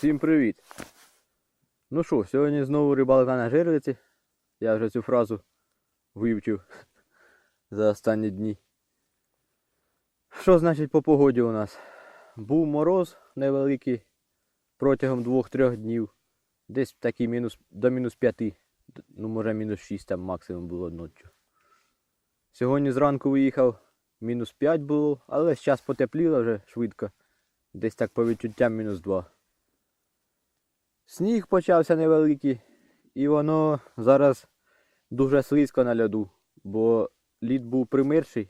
Всім привіт! Ну що, сьогодні знову рибалка на жерлиці. Я вже цю фразу вивчив за останні дні. Що значить по погоді у нас? Був мороз невеликий протягом 2-3 днів. Десь такий мінус, до мінус 5, ну може мінус 6 там максимум було ночі. Сьогодні зранку виїхав, мінус 5 було, але зараз потепліло вже швидко. Десь так по відчуттям мінус 2. Сніг почався невеликий, і воно зараз дуже слизько на льоду, бо лід був примерший.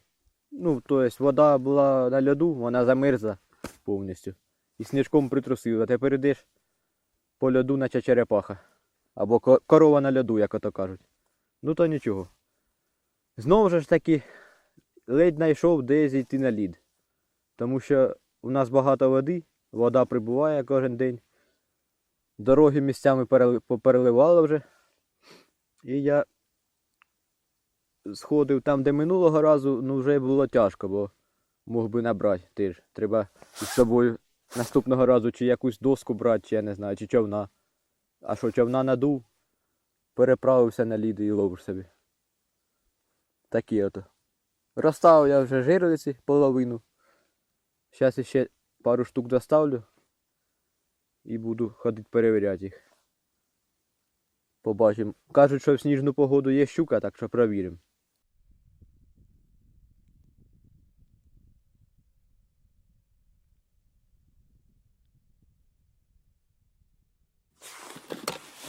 Ну, тобто вода була на льоду, вона замерзла повністю. І сніжком притрусила. Тепер йдеш по льоду, наче черепаха. Або корова на льоду, як ото кажуть. Ну то нічого. Знову ж таки, ледь знайшов, де зійти на лід. Тому що у нас багато води, вода прибуває кожен день. Дороги місцями перели- попереливало вже. І я сходив там, де минулого разу, ну вже було тяжко, бо мог би набрати теж. Треба із собою наступного разу чи якусь доску брати, чи я не знаю, чи човна. А що човна надув, переправився на лід і ловиш собі. Такі ото. Розставив я вже жирлиці половину. Зараз ще пару штук доставлю і буду ходити перевіряти їх. Побачимо. Кажуть, що в сніжну погоду є щука, так що провіримо.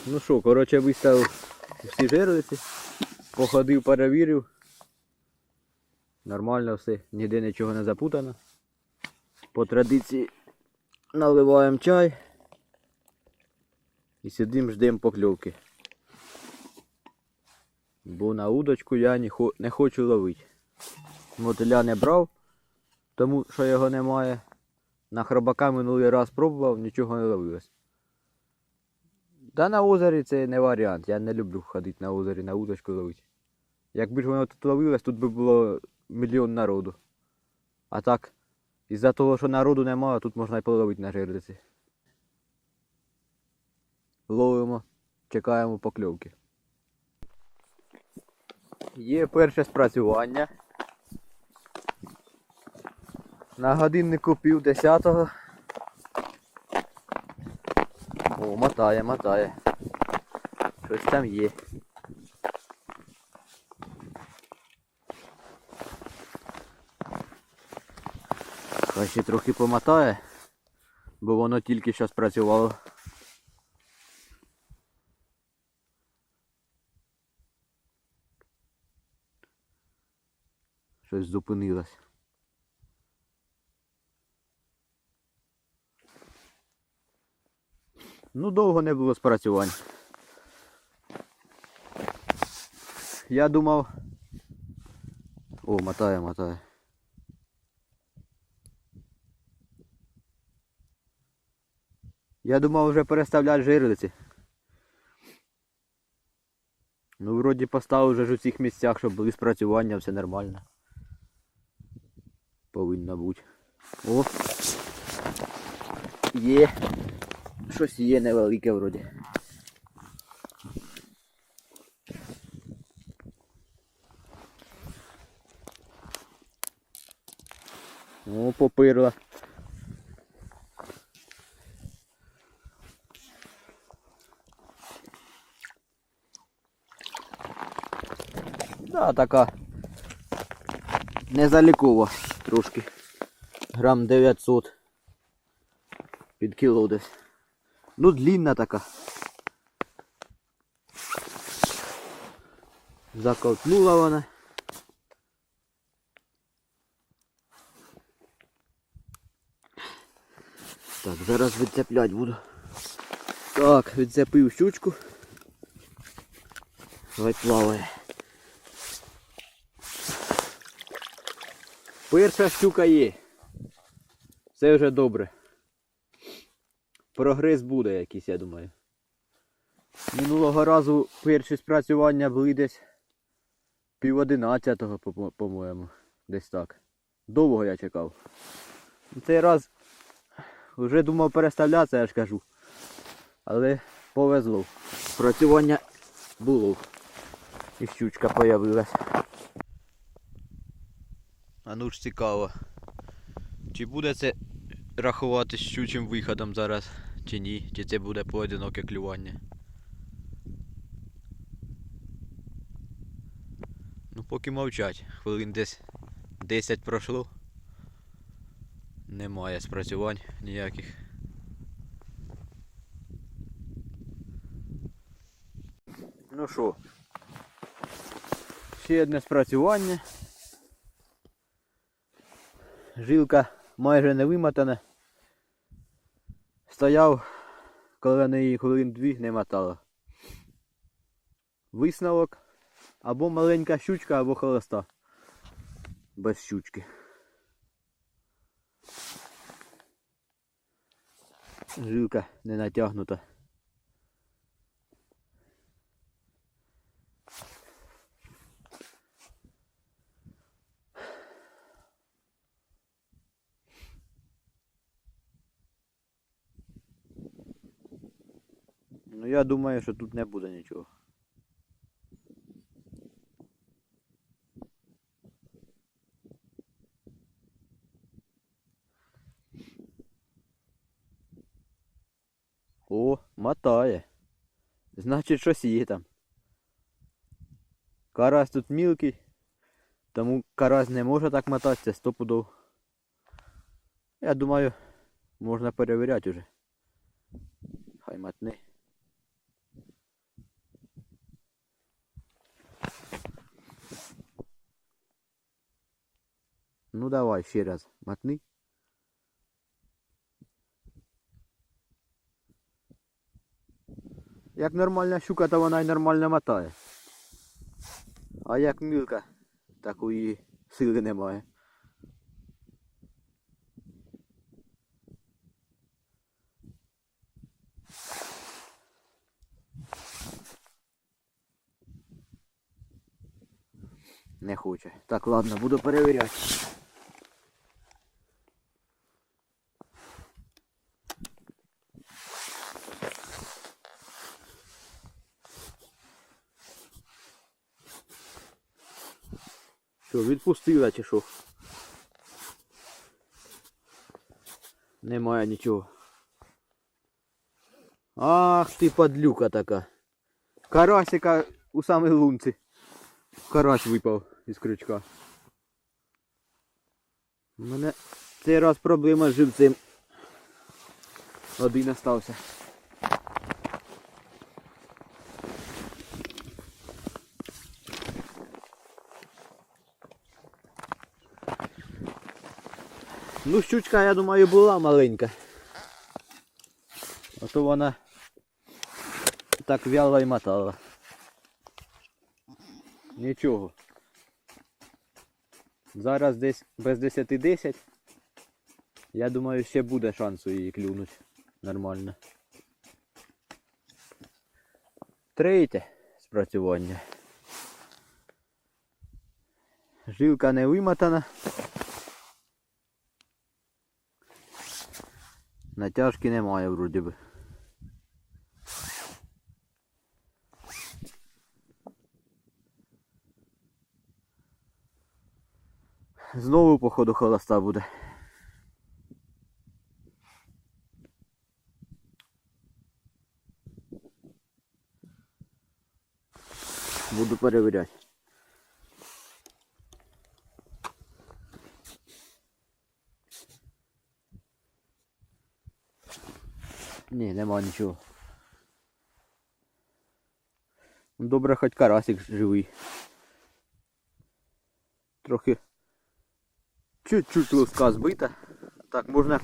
Ну що, коротше, виставив всі жерлиці, походив, перевірив. Нормально все, ніде нічого не запутано. По традиції наливаємо чай і сидимо ждемо покльовки. Бо на удочку я не, не хочу ловити. Мотиля не брав, тому що його немає. На хробака минулий раз пробував, нічого не ловилось. Та на озері це не варіант. Я не люблю ходити на озері на удочку ловити. Якби ж воно тут ловилось, тут би було мільйон народу. А так, із-за того, що народу немає, тут можна і половити на жерлиці. Ловимо, чекаємо покльовки. Є перше спрацювання. На годиннику пів десятого. О, мотає, мотає. Щось там є. Хай ще трохи помотає, бо воно тільки що спрацювало. Щось зупинилось. Ну, довго не було спрацювань. Я думав. О, мотає, мотає. Я думав вже переставляти жирлиці. Ну, вроді поставив вже ж у цих місцях, щоб були спрацювання, все нормально. Повинно бути. О! Є. Щось є невелике вроді. О, попирла. Да, така незалікова трошки. Грам 900 під кіло десь. Ну, длинна така. Заковтнула вона. Так, зараз відцеплять буду. Так, відцепив щучку. Хай плаває. Перша щука є. Це вже добре. Прогрес буде якийсь, я думаю. Минулого разу перші спрацювання були десь пів одинадцятого, по- по-моєму. Десь так. Довго я чекав. Цей раз вже думав переставлятися, я ж кажу. Але повезло. Працювання було. І щучка появилась. А ну ж цікаво. Чи буде це рахувати щучим виходом зараз, чи ні? Чи це буде поодиноке клювання? Ну поки мовчать. Хвилин десь 10 пройшло. Немає спрацювань ніяких. Ну що, ще одне спрацювання. Жилка майже не вимотана. Стояв, коли на її хвилин дві не мотала. Висновок або маленька щучка, або холоста. Без щучки. Жилка не натягнута. Ну я думаю, що тут не буде нічого. О, мотає. Значить, щось є там. Карась тут мілкий, тому карась не може так мотатися стопудов. Я думаю, можна перевіряти вже. Хай мотне. Ну давай ще раз мотни. Як нормальна щука, то вона й нормально мотає. А як мілка, такої сили немає. Не хоче. Так, ладно, буду перевіряти. Що, відпустила чи? Немає нічого. Ах ти падлюка така. Карасика у самій лунці. Карась випав із крючка. У мене цей раз проблема з живцем. Один остався. Ну, щучка, я думаю, була маленька. А то вона так вяло і мотала. Нічого. Зараз десь без 10-10. Я думаю, ще буде шансу її клюнути. Нормально. Третє спрацювання. Жилка не вимотана. Натяжки немає вроді би. Знову походу холоста буде. Буду перевіряти. Ні, нема нічого. Добре, хоч карасик живий. Трохи чуть-чуть луска збита. Так, можна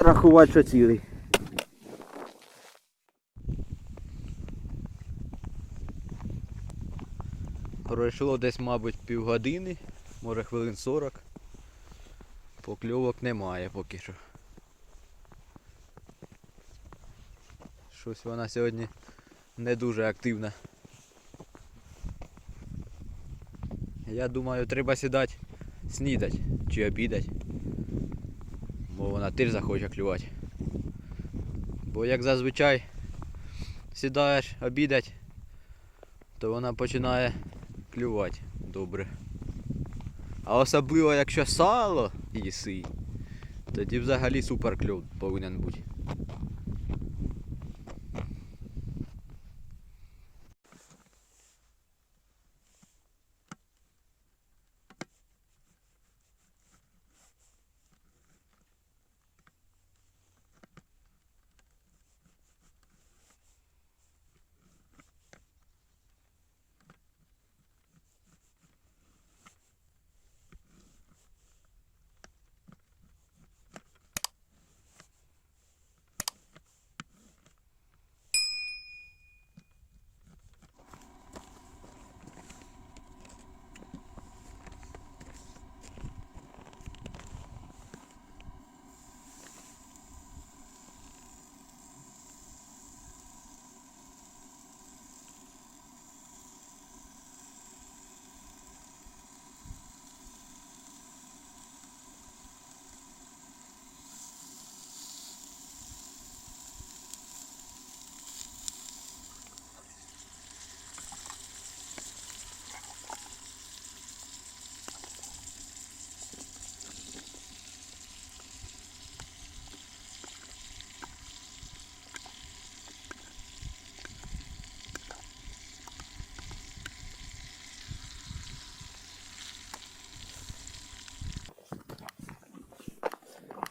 рахувати, що цілий. Пройшло десь, мабуть, півгодини, може хвилин 40. Покльовок немає поки що. Щось вона сьогодні не дуже активна. Я думаю, треба сідати снідати чи обідати. Бо вона теж захоче клювати. Бо як зазвичай сідаєш обідать, то вона починає клювати добре. А особливо якщо сало їси, тоді взагалі супер кльов повинен бути.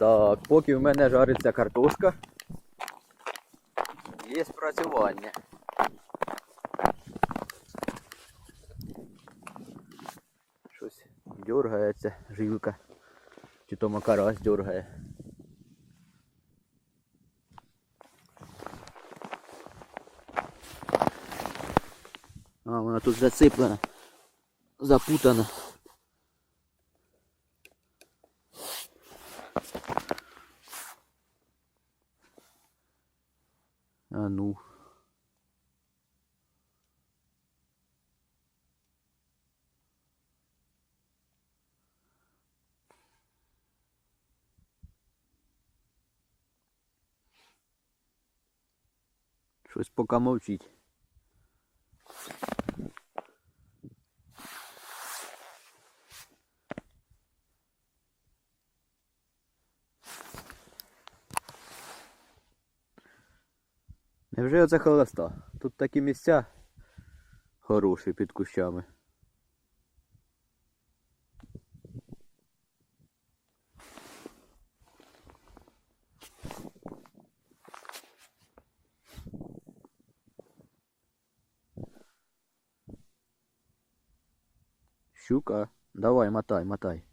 Так, поки в мене жариться картошка, є спрацювання. Щось дергається жилка. Чи то макарась дергає. А, вона тут зациплена. Запутана. А ну. Щось поки мовчить. Невже оце холоста? Тут такі місця хороші під кущами. Щука, давай, мотай, мотай.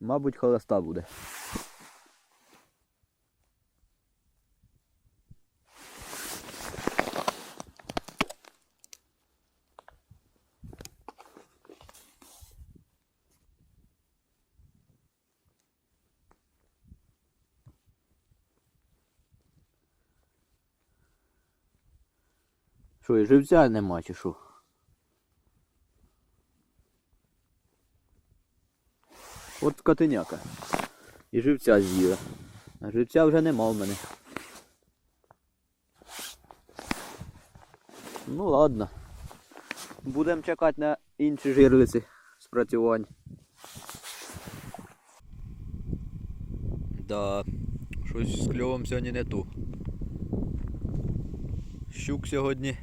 Мабуть, холоста буде. Що, і живця нема чи що? От котеняка. І живця з'їла. А живця вже нема в мене. Ну ладно. Будемо чекати на інші жирлиці спрацювань. Да, щось з кльовом сьогодні не ту. Щук сьогодні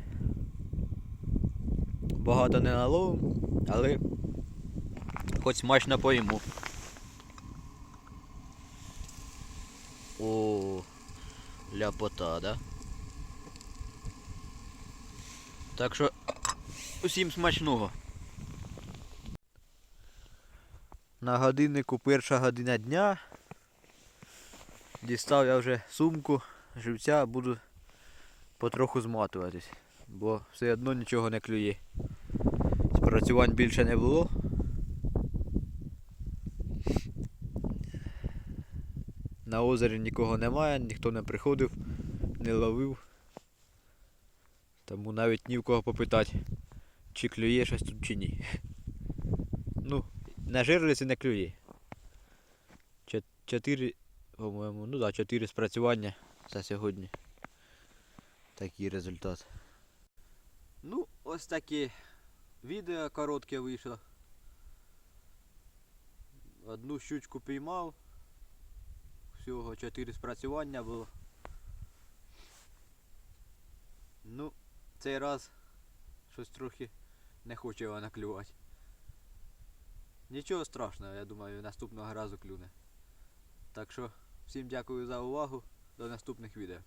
багато не наловим, але хоч смачно поїму. О, ляпота, да? Так що усім смачного. На годиннику перша година дня. Дістав я вже сумку, живця, буду потроху зматуватись, бо все одно нічого не клює. Спрацювань більше не було. На озері нікого немає, ніхто не приходив, не ловив. Тому навіть ні в кого попитати, чи клює щось тут чи ні. Ну, на жерлиці не клює. Чо- Чотири, по-моєму, ну так, да, чотири спрацювання за сьогодні. Такий результат. Ось таке відео коротке вийшло. Одну щучку піймав. Всього чотири спрацювання було. Ну, цей раз щось трохи не хоче вона клювати. Нічого страшного, я думаю, наступного разу клюне. Так що, всім дякую за увагу. До наступних відео.